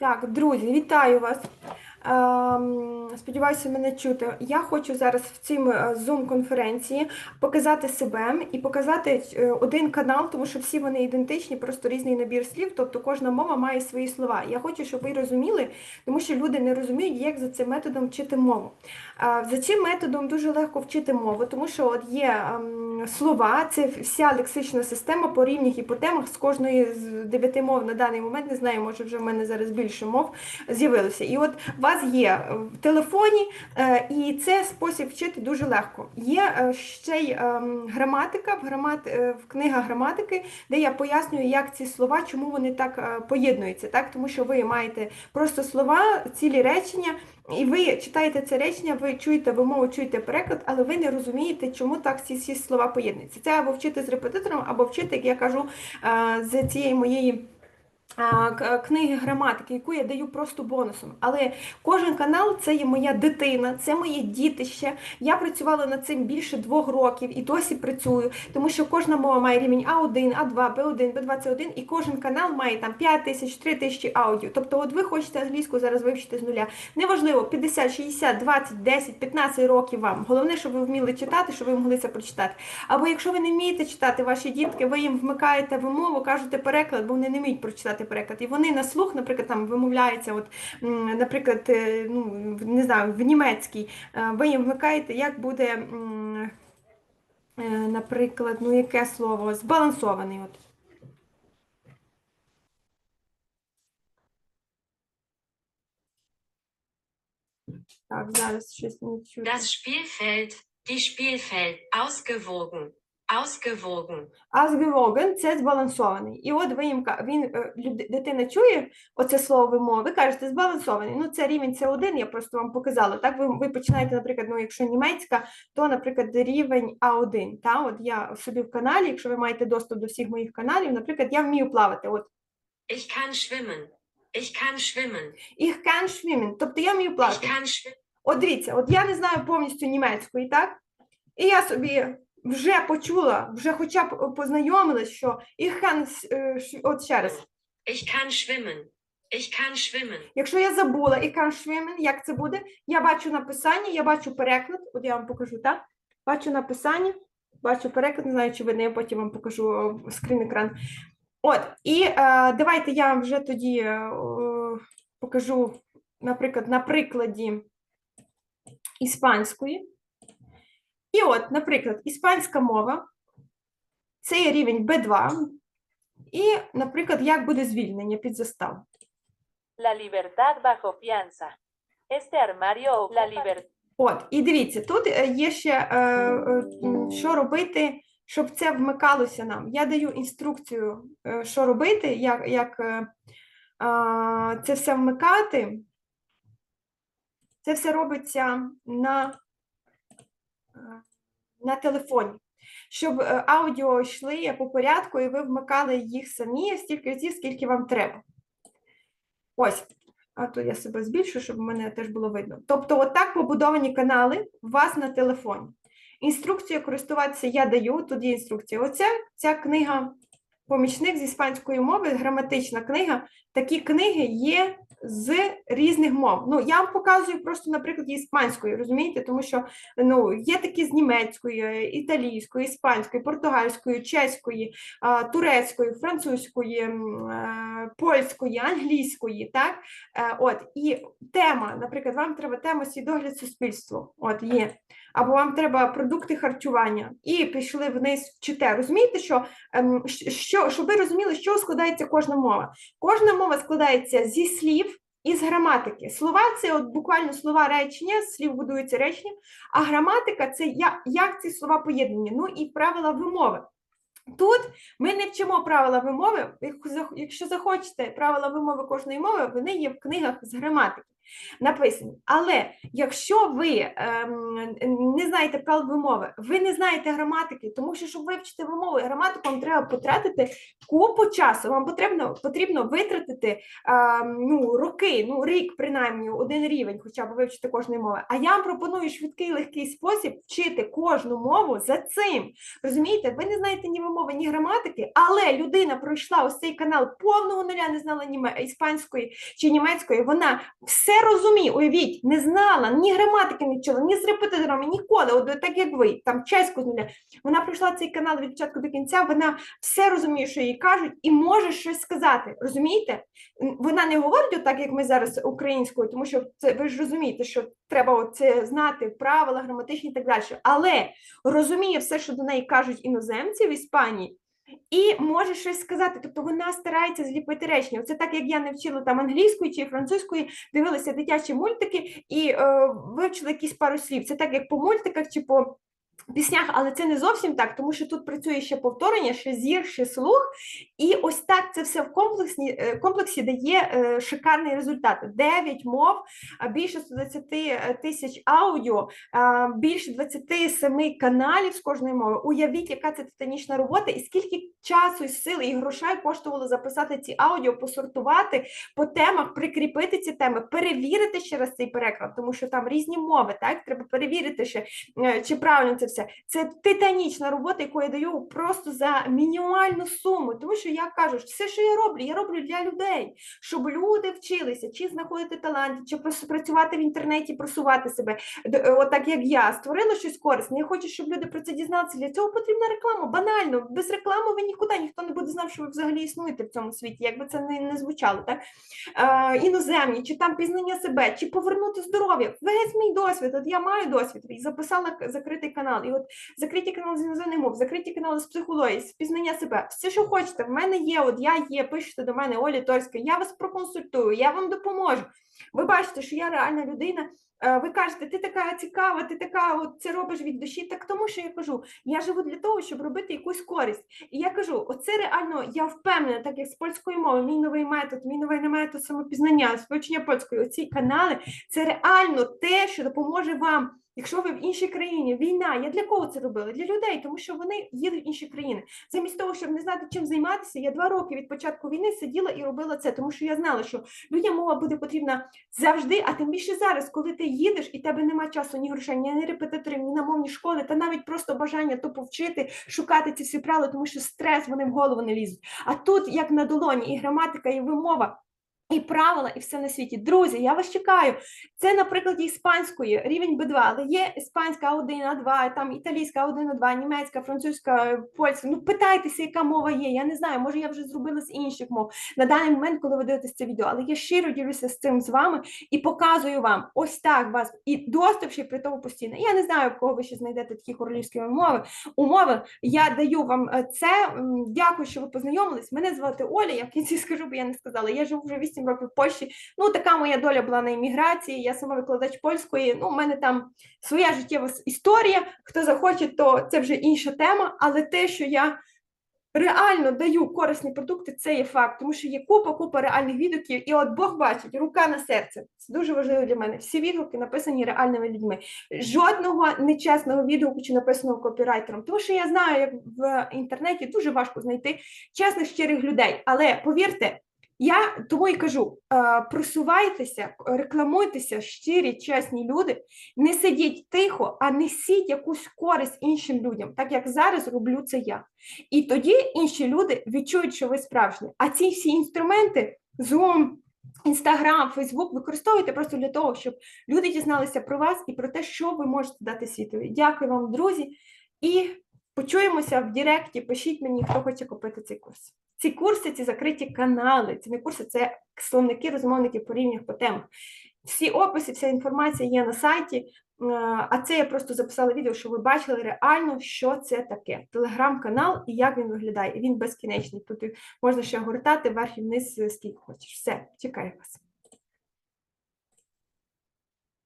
Так, друзі, вітаю вас. Ем, Сподіваюся, мене чути. Я хочу зараз в цій Zoom-конференції показати себе і показати е, один канал, тому що всі вони ідентичні, просто різний набір слів, тобто кожна мова має свої слова. Я хочу, щоб ви розуміли, тому що люди не розуміють, як за цим методом вчити мову. За цим методом дуже легко вчити мову, тому що от є ем, слова, це вся лексична система по рівнях і по темах з кожної з дев'яти мов на даний момент, не знаю, може вже в мене зараз більше мов з'явилося. І от вас є в телефоні, е, і це спосіб вчити дуже легко. Є е, ще й ем, граматика в, грамат... е, в книга граматики, де я пояснюю, як ці слова, чому вони так поєднуються. Так? Тому що ви маєте просто слова, цілі речення. І ви читаєте це речення, ви чуєте вимову, чуєте переклад, але ви не розумієте, чому так ці всі слова поєднуються. Це або вчити з репетитором, або вчити, як я кажу, з цієї моєї книги граматики, яку я даю просто бонусом. Але кожен канал це є моя дитина, це моє дітище. Я працювала над цим більше двох років і досі працюю, тому що кожна мова має рівень А1, А2, Б1, Б2, С1, і кожен канал має там 5 тисяч, 3 тисячі аудіо. Тобто, от ви хочете англійську зараз вивчити з нуля. Неважливо, 50, 60, 20, 10, 15 років вам. Головне, щоб ви вміли читати, щоб ви могли це прочитати. Або якщо ви не вмієте читати, ваші дітки, ви їм вмикаєте вимову, кажете переклад, бо вони не вміють прочитати переклад. І вони на слух, наприклад, там вимовляються, от, наприклад, е, ну, не знаю, в німецькій, е, ви їм вмикаєте, як буде, е, наприклад, ну яке слово? Збалансований. От. Так, зараз щось не чути. Das Spielfeld, die Spielfeld, ausgewogen, ausgewogen, Ausgewogen – це збалансований. І от ви їм він, е, дитина чує оце слово вимови, ви кажете збалансований. Ну, це рівень С1, я просто вам показала. Так, ви, ви починаєте, наприклад, ну, якщо німецька, то, наприклад, рівень А1. Та? От я собі в каналі, якщо ви маєте доступ до всіх моїх каналів, наприклад, я вмію плавати. От ich kann schwimmen, ich kann schwimmen, ich kann schwimmen, тобто я вмію ich kann schwimmen, От дивіться, от я не знаю повністю німецької, так? І я собі вже почула, вже хоча б познайомилась, що ich kann, е, от ще раз. ich kann schwimmen, ich kann schwimmen, Якщо я забула і kann schwimmen, як це буде? Я бачу написання, я бачу переклад. От я вам покажу, так? Бачу написання, бачу переклад, не знаю, чи видно, я потім вам покажу е, скрін екран. От, і е, давайте я вам вже тоді е, покажу, наприклад, на прикладі іспанської. І от, наприклад, іспанська мова це є рівень B2. І, наприклад, як буде звільнення під заставу. La libertad bajo fianza. Este armario la libertad. От, і дивіться, тут е, є ще е, е, що робити, щоб це вмикалося нам. Я даю інструкцію, е, що робити, як, як е, а, це все вмикати. Це все робиться на, е, на телефоні. Щоб е, аудіо йшли по порядку, і ви вмикали їх самі стільки разів, скільки вам треба. Ось. А то я себе збільшу, щоб мене теж було видно. Тобто, отак побудовані канали у вас на телефоні. Інструкцію користуватися я даю, тут є інструкція. Оце ця книга Помічник з іспанської мови, граматична книга. Такі книги є з різних мов. Ну, я вам показую просто, наприклад, іспанської, розумієте? Тому що ну, є такі з німецької, італійської, іспанської, португальської, чеської, турецької, французької, польської, англійської, так? Е, От, і тема, наприклад, вам треба тема свідогляд суспільству. От є. Або вам треба продукти харчування, і пішли вниз вчите. Розумієте, що, ем, щ- що, щоб ви розуміли, чого складається кожна мова. Кожна мова складається зі слів і з граматики. Слова це от буквально слова речення, слів будується речення, а граматика це як, як ці слова поєднані. Ну і правила вимови. Тут ми не вчимо правила вимови. Якщо захочете правила вимови кожної мови, вони є в книгах з граматики. Написані. Але якщо ви ем, не знаєте правил вимови, ви не знаєте граматики, тому що щоб вивчити вимову і граматику, вам треба потратити купу часу. Вам потрібно потрібно витратити ем, ну, роки, ну рік принаймні, один рівень, хоча б вивчити кожної мови. А я вам пропоную швидкий легкий спосіб вчити кожну мову за цим. Розумієте, ви не знаєте ні вимови, ні граматики, але людина пройшла ось цей канал повного нуля, не знала ні іспанської чи німецької. Вона все розуміє, уявіть, не знала ні граматики, нічого, ні з репетиторами, ніколи, от так як ви, там чеську нуля. Вона пройшла цей канал від початку до кінця, вона все розуміє, що їй кажуть, і може щось сказати. Розумієте? Вона не говорить отак, як ми зараз українською, тому що це ви ж розумієте, що треба це знати, правила граматичні і так далі. Але розуміє все, що до неї кажуть іноземці в Іспанії. І може щось сказати, тобто вона старається зліпити речення. Це так, як я не вчила там англійської чи французької, дивилася дитячі мультики і е, вивчила якісь пару слів. Це так, як по мультиках чи по піснях, але це не зовсім так, тому що тут працює ще повторення, ще зір, ще слух. І ось так це все в комплексні, е, комплексі дає е, шикарний результат. 9 мов, більше 120 тисяч аудіо, більше 27 каналів з кожної мови. Уявіть, яка це титанічна робота, і скільки часу, і сили і грошей коштувало записати ці аудіо, посортувати по темах, прикріпити ці теми, перевірити ще раз цей переклад, тому що там різні мови, так треба перевірити ще, е, чи правильно це все. Це титанічна робота, яку я даю просто за мінімальну суму. Тому що я кажу, все, що я роблю, я роблю для людей, щоб люди вчилися, чи знаходити таланти, чи працювати в інтернеті, просувати себе. Е, Отак як я створила щось корисне. Я хочу, щоб люди про це дізналися. Для цього потрібна реклама. Банально, без реклами ви нікуди, ніхто не буде знав, що ви взагалі існуєте в цьому світі, якби це не, не звучало. Так? Е, іноземні, чи там пізнання себе, чи повернути здоров'я. Весь мій досвід. От я маю досвід і записала закритий канал. І от закриті канали з іноземних мов, закриті канали з психології, з пізнання себе. Все, що хочете, в мене є. От я є, пишете до мене Оля Торська, я вас проконсультую, я вам допоможу. Ви бачите, що я реальна людина. Е, Ви кажете, ти така цікава, ти така, от це робиш від душі. Так тому, що я кажу, я живу для того, щоб робити якусь користь. І я кажу, оце реально, я впевнена, так як з польської мови, мій новий метод, мій новий метод самопізнання, вивчення польської, оці канали, це реально те, що допоможе вам. Якщо ви в іншій країні, війна, я для кого це робила? Для людей, тому що вони їдуть в інші країни. Замість того, щоб не знати, чим займатися, я два роки від початку війни сиділа і робила це, тому що я знала, що людям мова буде потрібна завжди, а тим більше зараз, коли ти їдеш і тебе немає часу ні грошей, ні репетиторів, ні на мовні школи, та навіть просто бажання тупо вчити, шукати ці всі правила, тому що стрес вони в голову не лізуть. А тут, як на долоні, і граматика, і вимова. І правила, і все на світі. Друзі, я вас чекаю. Це, наприклад, іспанської рівень B2, але є іспанська А1, А2, там італійська А1, А2, німецька, французька, польська. Ну питайтеся, яка мова є. Я не знаю, може я вже зробила з інших мов на даний момент, коли ви дивитесь це відео. Але я щиро ділюся з цим з вами і показую вам ось так вас і доступ ще при тому постійно. Я не знаю, в кого ви ще знайдете такі королівські умови. Умови я даю вам е, це. Дякую, що ви познайомились. Мене звати Оля. Я в кінці скажу, бо я не сказала. Я живу вже 8 років в Польщі. Ну, така моя доля була на імміграції. Я сама викладач польської. Ну, у мене там своя життєва історія. Хто захоче, то це вже інша тема. Але те, що я реально даю корисні продукти, це є факт, тому що є купа, купа реальних відгуків, і от Бог бачить, рука на серце. Це дуже важливо для мене. Всі відгуки написані реальними людьми. Жодного нечесного відгуку чи написаного копірайтером. Тому що я знаю, як в інтернеті дуже важко знайти чесних щирих людей. Але повірте. Я тому і кажу: е, просувайтеся, рекламуйтеся, щирі, чесні люди, не сидіть тихо, а несіть якусь користь іншим людям, так як зараз роблю це я. І тоді інші люди відчують, що ви справжні. А ці всі інструменти Zoom, Instagram, Facebook використовуйте просто для того, щоб люди дізналися про вас і про те, що ви можете дати світові. Дякую вам, друзі, і почуємося в Директі. Пишіть мені, хто хоче купити цей курс. Ці курси, ці закриті канали, це не курси, це словники, розмовники по рівнях по темах. Всі описи, вся інформація є на сайті. Е, А це я просто записала відео, щоб ви бачили реально, що це таке. Телеграм-канал і як він виглядає. Він безкінечний. Тут можна ще гортати вверх і вниз, скільки хочеш. Все, чекаю вас.